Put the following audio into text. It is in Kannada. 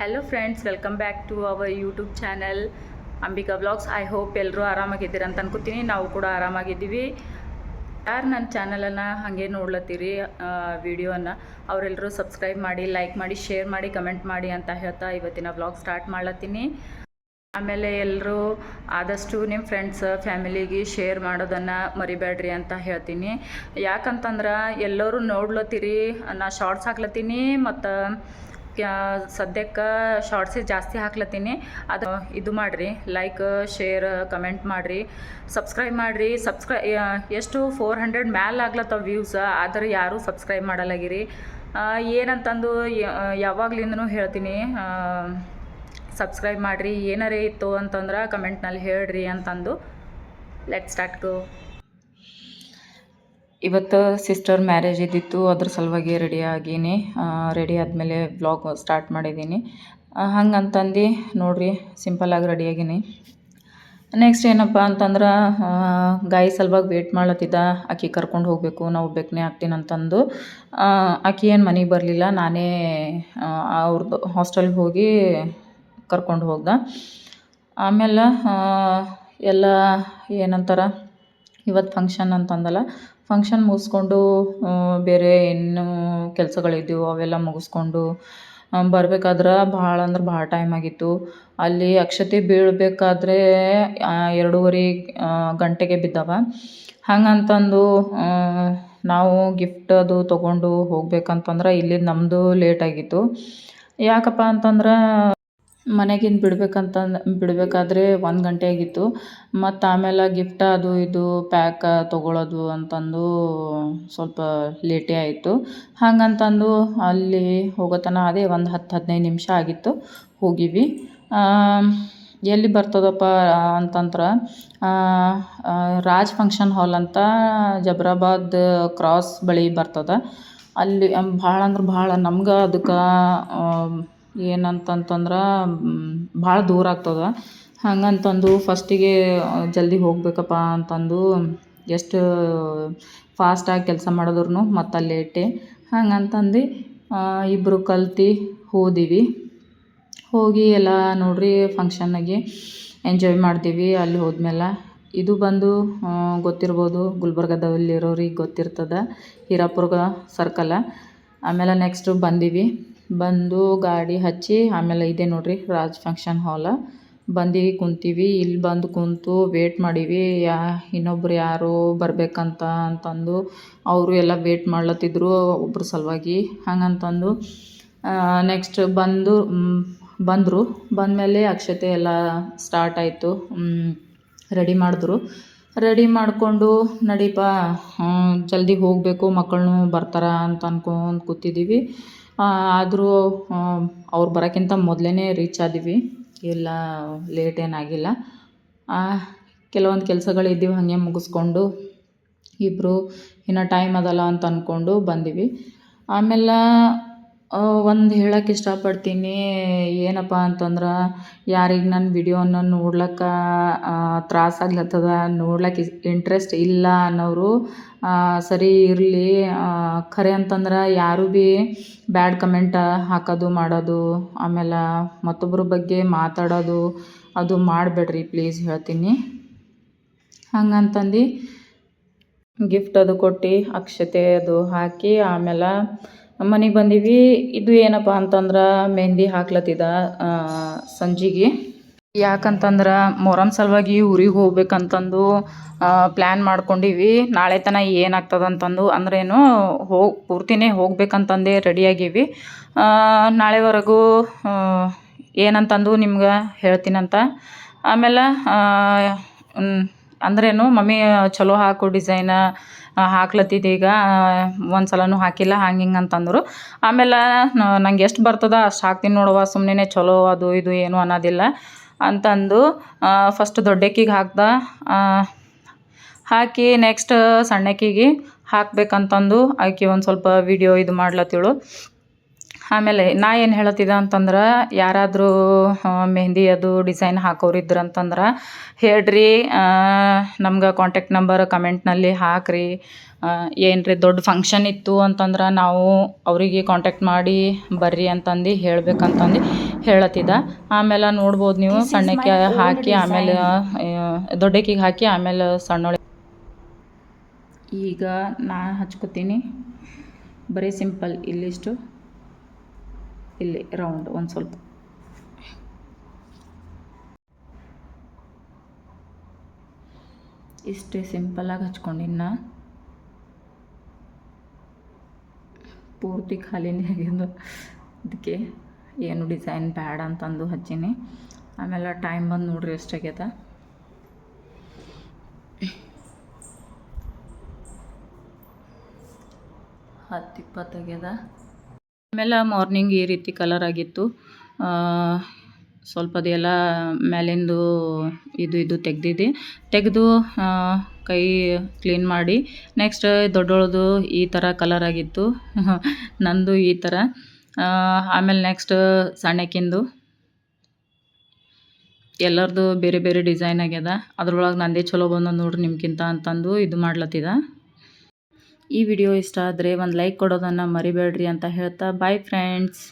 Hello friends welcome back to our YouTube channel Ambika blogs I hope ಎಲ್ಲರೂ ಆರಾಮಾಗಿದ್ದೀರ ಅಂತ ಅನ್ಕೋತೀನಿ. ನಾವು ಕೂಡ ಆರಾಮಾಗಿದ್ದೀವಿ. ಯಾರು ನನ್ನ ಚಾನಲನ್ನು ಹಾಗೆ ನೋಡ್ಲತ್ತೀರಿ ವಿಡಿಯೋನ ಅವರೆಲ್ಲರೂ ಸಬ್ಸ್ಕ್ರೈಬ್ ಮಾಡಿ ಲೈಕ್ ಮಾಡಿ ಶೇರ್ ಮಾಡಿ ಕಮೆಂಟ್ ಮಾಡಿ ಅಂತ ಹೇಳ್ತಾ ಇವತ್ತಿನ ಬ್ಲಾಗ್ ಸ್ಟಾರ್ಟ್ ಮಾಡ್ಲತ್ತೀನಿ. ಆಮೇಲೆ ಎಲ್ಲರೂ ಆದಷ್ಟು ನಿಮ್ಮ ಫ್ರೆಂಡ್ಸ್ ಫ್ಯಾಮಿಲಿಗೆ ಶೇರ್ ಮಾಡೋದನ್ನು ಮರಿಬೇಡ್ರಿ ಅಂತ ಹೇಳ್ತೀನಿ. ಯಾಕಂತಂದ್ರೆ ಎಲ್ಲರೂ ನೋಡ್ಲತ್ತೀರಿ, ನಾ ಶಾರ್ಟ್ಸ್ ಹಾಕ್ಲತ್ತೀನಿ ಮತ್ತು ಸದ್ಯಕ್ಕೆ ಶಾರ್ಟ್ಸಿಗೆ ಜಾಸ್ತಿ ಹಾಕ್ಲತ್ತೀನಿ. ಅದು ಇದು ಮಾಡಿರಿ ಲೈಕ್ ಶೇರ್ ಕಮೆಂಟ್ ಮಾಡಿರಿ. ಸಬ್ಸ್ಕ್ರೈಬ್ ಮಾಡಿರಿ. ಸಬ್ಸ್ಕ್ರೈ ಎಷ್ಟು ಫೋರ್ ಹಂಡ್ರೆಡ್ ಮ್ಯಾಲ ಆಗ್ಲತ್ತವ ವ್ಯೂಸ್ ಆದರೆ ಯಾರೂ ಸಬ್ಸ್ಕ್ರೈಬ್ ಮಾಡಲಾಗಿರಿ. ಏನಂತಂದು ಯಾವಾಗ್ಲಿಂದನೂ ಹೇಳ್ತೀನಿ ಸಬ್ಸ್ಕ್ರೈಬ್ ಮಾಡಿರಿ. ಏನಾರೇ ಇತ್ತು ಅಂತಂದ್ರೆ ಕಮೆಂಟ್ನಲ್ಲಿ ಹೇಳ್ರಿ ಅಂತಂದು. ಲೆಟ್ ಸ್ಟಾರ್ಟ್ ಗೋ ಇವತ್ತು ಸಿಸ್ಟರ್ ಮ್ಯಾರೇಜ್ ಇದ್ದಿತ್ತು, ಅದ್ರ ಸಲುವಾಗಿ ರೆಡಿ ಆಗೀನಿ. ರೆಡಿ ಆದಮೇಲೆ ಬ್ಲಾಗ್ ಸ್ಟಾರ್ಟ್ ಮಾಡಿದ್ದೀನಿ ಹಂಗಂತಂದು ನೋಡಿರಿ ಸಿಂಪಲ್ಲಾಗಿ ರೆಡಿ ಆಗೀನಿ. ನೆಕ್ಸ್ಟ್ ಏನಪ್ಪ ಅಂತಂದ್ರೆ ಗಾಯಿ ಸಲುವಾಗಿ ವೇಟ್ ಮಾಡ್ಲತ್ತಿದ್ದ. ಆಕಿ ಕರ್ಕೊಂಡು ಹೋಗಬೇಕು, ನಾವು ಬೆಕ್ಕನೆ ಹಾಕ್ತೀನಿ ಅಂತಂದು. ಆಕಿ ಏನು ಮನೆಗೆ ಬರಲಿಲ್ಲ, ನಾನೇ ಅವ್ರದ್ದು ಹಾಸ್ಟೆಲ್ಗೆ ಹೋಗಿ ಕರ್ಕೊಂಡು ಹೋಗ್ದೆ. ಆಮೇಲೆ ಎಲ್ಲ ಏನಂತಾರೆ ಇವತ್ತು ಫಂಕ್ಷನ್ ಅಂತಂದಲ್ಲ ಫಂಕ್ಷನ್ ಮುಗಿಸ್ಕೊಂಡು ಬೇರೆ ಏನು ಕೆಲಸಗಳಿದ್ದವು ಅವೆಲ್ಲ ಮುಗಿಸ್ಕೊಂಡು ಬರಬೇಕಾದ್ರೆ ಭಾಳ ಅಂದ್ರೆ ಭಾಳ ಟೈಮ್ ಆಗಿತ್ತು. ಅಲ್ಲಿ ಅಕ್ಷತೆ ಬೀಳಬೇಕಾದ್ರೆ ಎರಡೂವರೆ ಗಂಟೆಗೆ ಬಿದ್ದವ. ಹಂಗಂತಂದು ನಾವು ಗಿಫ್ಟ್ ಅದು ತೊಗೊಂಡು ಹೋಗ್ಬೇಕಂತಂದ್ರೆ ಇಲ್ಲಿ ನಮ್ಮದು ಲೇಟ್ ಆಗಿತ್ತು. ಯಾಕಪ್ಪ ಅಂತಂದ್ರೆ ಮನೆಗಿಂದ ಬಿಡ್ಬೇಕಂತ ಬಿಡಬೇಕಾದ್ರೆ ಒಂದು ಗಂಟೆ ಆಗಿತ್ತು. ಮತ್ತು ಆಮೇಲೆ ಗಿಫ್ಟ್ ಅದು ಇದು ಪ್ಯಾಕ್ ತೊಗೊಳೋದು ಅಂತಂದು ಸ್ವಲ್ಪ ಲೇಟೇ ಆಯಿತು. ಹಾಗಂತಂದು ಅಲ್ಲಿ ಹೋಗೋ ತನಕ ಅದೇ ಒಂದು ಹತ್ತು, ಹದಿನೈದು ನಿಮಿಷ ಆಗಿತ್ತು ಹೋಗಿವಿ. ಎಲ್ಲಿ ಬರ್ತದಪ್ಪ ಅಂತಂದ್ರೆ ರಾಜ್ ಫಂಕ್ಷನ್ ಹಾಲ್ ಅಂತ ಜಬ್ರಾಬಾದ್ ಕ್ರಾಸ್ ಬಳಿ ಬರ್ತದೆ. ಅಲ್ಲಿ ಭಾಳ ಅಂದ್ರೆ ಭಾಳ ನಮ್ಗೆ ಅದಕ್ಕೆ ಏನಂತಂತಂದ್ರೆ ಭಾಳ ದೂರ ಆಗ್ತದೆ. ಹಂಗಂತಂದು ಫಸ್ಟಿಗೆ ಜಲ್ದಿ ಹೋಗಬೇಕಪ್ಪ ಅಂತಂದು ಎಷ್ಟು ಫಾಸ್ಟಾಗಿ ಕೆಲಸ ಮಾಡಿದ್ರು ಮತ್ತೆ ಲೇಟೆ ಹಂಗಂತಂದು ಇಬ್ಬರು ಕಲ್ತು ಹೋದಿವಿ. ಹೋಗಿ ಎಲ್ಲ ನೋಡ್ರಿ ಫಂಕ್ಷನ್ನಾಗೆ ಎಂಜಾಯ್ ಮಾಡ್ತೀವಿ ಅಲ್ಲಿ ಹೋದ್ಮೇಲೆ ಇದು ಬಂದು ಗೊತ್ತಿರ್ಬೋದು ಗುಲ್ಬರ್ಗದಲ್ಲಿರೋರಿಗೆ ಗೊತ್ತಿರ್ತದೆ ಹೀರಾಪುರ ಸರ್ಕಲ ಆಮೇಲೆ ನೆಕ್ಸ್ಟು ಬಂದೀವಿ. ಬಂದು ಗಾಡಿ ಹಚ್ಚಿ, ಆಮೇಲೆ ಇದೆ ನೋಡಿರಿ ರಾಜ್ ಫಂಕ್ಷನ್ ಹಾಲ. ಬಂದು ಕುಂತೀವಿ. ಇಲ್ಲಿ ಬಂದು ಕುಂತು ವೇಟ್ ಮಾಡೀವಿ. ಯಾ, ಇನ್ನೊಬ್ರು ಯಾರು ಬರಬೇಕಂತ ಅಂತಂದು ಅವರು ಎಲ್ಲ ವೇಟ್ ಮಾಡ್ಲತ್ತಿದ್ರು ಒಬ್ರ ಸಲುವಾಗಿ. ಹಂಗಂತಂದು ನೆಕ್ಸ್ಟ್ ಬಂದು ಬಂದರು. ಬಂದಮೇಲೆ ಅಕ್ಷತೆ ಎಲ್ಲ ಸ್ಟಾರ್ಟ್ ಆಯಿತು. ರೆಡಿ ಮಾಡಿದ್ರು. ರೆಡಿ ಮಾಡಿಕೊಂಡು, ನಡೀಪ ಜಲ್ದಿ ಹೋಗಬೇಕು ಮಕ್ಕಳನ್ನೂ ಬರ್ತಾರ ಅಂತ ಅನ್ಕೊಂಡು ಕೂತಿದ್ದೀವಿ ಆದರೂ ಅವ್ರು ಬರೋಕ್ಕಿಂತ ಮೊದಲೇ ರೀಚ್ ಆದ್ವಿ. ಎಲ್ಲ ಲೇಟ್ ಏನಾಗಿಲ್ಲ ಕೆಲವೊಂದು ಕೆಲ್ಸಗಳು ಇದ್ದೀವಿ, ಹಾಗೆ ಮುಗಿಸ್ಕೊಂಡು ಇಬ್ಬರು ಇನ್ನೂ ಟೈಮ್ ಅದಲ್ಲ ಅಂತ ಅಂದ್ಕೊಂಡು ಬಂದೀವಿ. ಆಮೇಲೆ ಒಂದು ಹೇಳಕ್ಕೆ ಇಷ್ಟಪಡ್ತೀನಿ. ಏನಪ್ಪ ಅಂತಂದ್ರೆ, ಯಾರಿಗೆ ನನ್ನ ವಿಡಿಯೋನ ನೋಡ್ಲಿಕ್ಕೆ ತ್ರಾಸು ಆಗ್ಲತ್ತದ ನೋಡ್ಲಿಕ್ಕೆ ಇಂಟ್ರೆಸ್ಟ್ ಇಲ್ಲ ಅನ್ನೋರು ಸರಿ ಇರಲಿ. ಖರೆ ಅಂತಂದ್ರೆ, ಯಾರು ಭೀ ಬ್ಯಾಡ್ ಕಮೆಂಟ್ ಹಾಕೋದು, ಮಾಡೋದು, ಆಮೇಲೆ ಮತ್ತೊಬ್ಬರ ಬಗ್ಗೆ ಮಾತಾಡೋದು, ಅದು ಮಾಡಬೇಡ್ರಿ ಪ್ಲೀಸ್ ಹೇಳ್ತೀನಿ. ಹಂಗಂತಂದು ಗಿಫ್ಟ್ ಅದು ಕೊಟ್ಟು, ಅಕ್ಷತೆ ಅದು ಹಾಕಿ, ಆಮೇಲೆ ಮನೆಗೆ ಬಂದೀವಿ. ಇದು ಏನಪ್ಪ ಅಂತಂದ್ರೆ ಮೆಹಂದಿ ಹಾಕ್ಲತ್ತಿದ ಸಂಜೆಗೆ. ಯಾಕಂತಂದ್ರೆ ಮೊರಮ್ ಸಲುವಾಗಿ ಊರಿಗೆ ಹೋಗ್ಬೇಕಂತಂದು ಪ್ಲ್ಯಾನ್ ಮಾಡ್ಕೊಂಡೀವಿ. ನಾಳೆ ತನಕ ಏನಾಗ್ತದಂತಂದು ಅಂದ್ರೇನು ಹೋಗಿ ಪೂರ್ತಿನೇ ಹೋಗ್ಬೇಕಂತಂದೇ ರೆಡಿಯಾಗೀವಿ ನಾಳೆವರೆಗೂ ಏನಂತಂದು ನಿಮ್ಗೆ ಹೇಳ್ತೀನಂತ. ಆಮೇಲೆ ಅಂದ್ರೇನು ಮಮ್ಮಿ ಚಲೋ ಹಾಕು ಡಿಸೈನ ಹಾಕ್ಲತ್ತಿದ್ದೆ. ಈಗ ಒಂದು ಹಾಕಿಲ್ಲ, ಹಂಗೆ ಹಿಂಗೆ ಅಂತಂದರು. ಆಮೇಲೆ ನಂಗೆ ಎಷ್ಟು ಬರ್ತದ ಅಷ್ಟು ಹಾಕ್ತೀನಿ ನೋಡವ್ವ ಸುಮ್ಮನೆ ಚಲೋ ಅದು ಇದು ಏನು ಅನ್ನೋದಿಲ್ಲ ಅಂತಂದು ಫಸ್ಟ್ ದೊಡ್ಡಕ್ಕಿಗೆ ಹಾಕ್ದೆ. ಹಾಕಿ ನೆಕ್ಸ್ಟ್ ಸಣ್ಣಕ್ಕಿಗೆ ಹಾಕಬೇಕಂತಂದು ಆಕೆ ಒಂದು ಸ್ವಲ್ಪ ವಿಡಿಯೋ ಇದು ಮಾಡ್ಲತ್ತಿಳು. ಆಮೇಲೆ ನಾ ಏನು ಹೇಳತ್ತಿದ್ದೆ ಅಂತಂದ್ರೆ ಯಾರಾದರೂ ಮೆಹೆಂದಿ ಅದು ಡಿಸೈನ್ ಹಾಕೋರು ಇದ್ರು ಅಂತಂದ್ರೆ ಹೇಳಿರಿ ನಮ್ಗೆ ಕಾಂಟ್ಯಾಕ್ಟ್ ನಂಬರ್ ಕಮೆಂಟ್ನಲ್ಲಿ ಹಾಕಿರಿ. ಏನು ರೀ ದೊಡ್ಡ ಫಂಕ್ಷನ್ ಇತ್ತು ಅಂತಂದ್ರೆ ನಾವು ಅವರಿಗೆ ಕಾಂಟ್ಯಾಕ್ಟ್ ಮಾಡಿ ಬರ್ರಿ ಅಂತಂದು ಹೇಳ್ಬೇಕಂತಂದು ಹೇಳತ್ತಿದ್ದ ಆಮೇಲೆ ನೋಡ್ಬೋದು ನೀವು ಸಣ್ಣಕ್ಕೆ ಹಾಕಿ ಆಮೇಲೆ ದೊಡ್ಡಕ್ಕಿಗೆ ಹಾಕಿ ಆಮೇಲೆ ಸಣ್ಣೊಳಗೆ. ಈಗ ನಾ ಹಚ್ಕೋತೀನಿ. ಬರೀ ಸಿಂಪಲ್ ಇಲ್ಲಿಷ್ಟು. ಇಲ್ಲಿ ರೌಂಡ್ ಒಂದು ಸ್ವಲ್ಪ. ಇಷ್ಟೇ ಸಿಂಪಲ್ಲಾಗಿ ಹಚ್ಕೊಂಡಿನ ಪೂರ್ತಿ ಖಾಲಿನೇ ಆಗಿದ್ದು. ಅದಕ್ಕೆ ಏನು ಡಿಸೈನ್ ಬ್ಯಾಡ ಅಂತಂದು ಹಚ್ಚೀನಿ. ಆಮೇಲೆ ಟೈಮ್ ಬಂದು ನೋಡ್ರಿ ಎಷ್ಟಾಗ್ಯದ ಹತ್ತು ಇಪ್ಪತ್ತಾಗ್ಯದ ಆಮೇಲೆ ಮಾರ್ನಿಂಗ್ ಈ ರೀತಿ ಕಲರ್ ಆಗಿತ್ತು. ಸ್ವಲ್ಪ ಅದೆಲ್ಲ ಮೇಲಿಂದು ಇದು ಇದು ತೆಗೆದಿದ್ದೆ. ತೆಗೆದು ಕೈ ಕ್ಲೀನ್ ಮಾಡಿ ನೆಕ್ಸ್ಟ್ ದೊಡ್ಡೋಳದು ಈ ಥರ ಕಲರ್ ಆಗಿತ್ತು. ನಂದು ಈ ಥರ ಆಮೇಲೆ ನೆಕ್ಸ್ಟ್ ಸಣ್ಣಕ್ಕಿಂದು. ಎಲ್ಲರದು ಬೇರೆ ಬೇರೆ ಡಿಸೈನ್ ಆಗ್ಯದ. ಅದ್ರೊಳಗೆ ನಂದೇ ಚಲೋ ಬಂದ ನೋಡ್ರಿ ನಿಮ್ಗಿಂತ ಅಂತಂದು ಇದು ಮಾಡ್ಲತ್ತಿದ. ಈ ವಿಡಿಯೋ ಇಷ್ಟ ಆದರೆ ಒಂದು ಲೈಕ್ ಕೊಡೋದನ್ನು ಮರಿಬೇಡ್ರಿ ಅಂತ ಹೇಳ್ತಾ ಬಾಯ್ ಫ್ರೆಂಡ್ಸ್